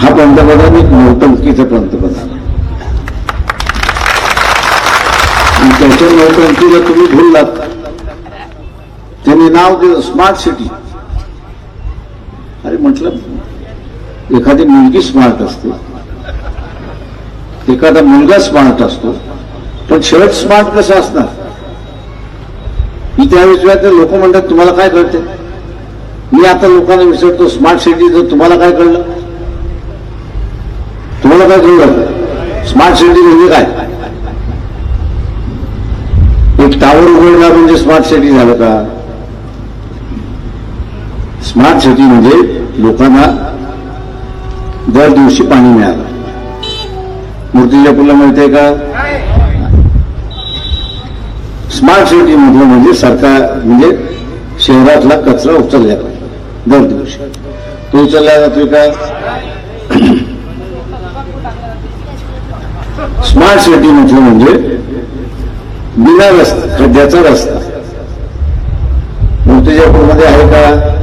हा पंतप्रधान एक नौटंकीचा पंतप्रधान आणि त्याच्या नौटंकीला तुम्ही भुललात त्यांनी नाव दिलं स्मार्ट सिटी अरे म्हटलं एखादी मुलगी स्मार्ट असते. एखादा मुलगा स्मार्ट असतो. पण शर्ट स्मार्ट कसं असणार? मी त्यावेळेस लोक म्हणतात तुम्हाला काय कळते? मी आता लोकांना विचारतो स्मार्ट सिटीचं तुम्हाला काय कळलं? तुम्हाला काय घालतो स्मार्ट सिटी म्हणजे काय? एक टावर उघडला म्हणजे स्मार्ट सिटी झालं का? स्मार्ट सिटी म्हणजे लोकांना दर दिवशी पाणी मिळालं. मूर्तीजापूरला मिळते का? स्मार्ट सिटी म्हटलं म्हणजे सरकार म्हणजे शहरातला कचरा उचलला दर दिवशी. तो उचलला जातोय का? स्मार्ट सिटी म्हटलं म्हणजे बिना रस्ता खड्ड्याचा रस्ता. मूर्तिजापूरमध्ये आहे का?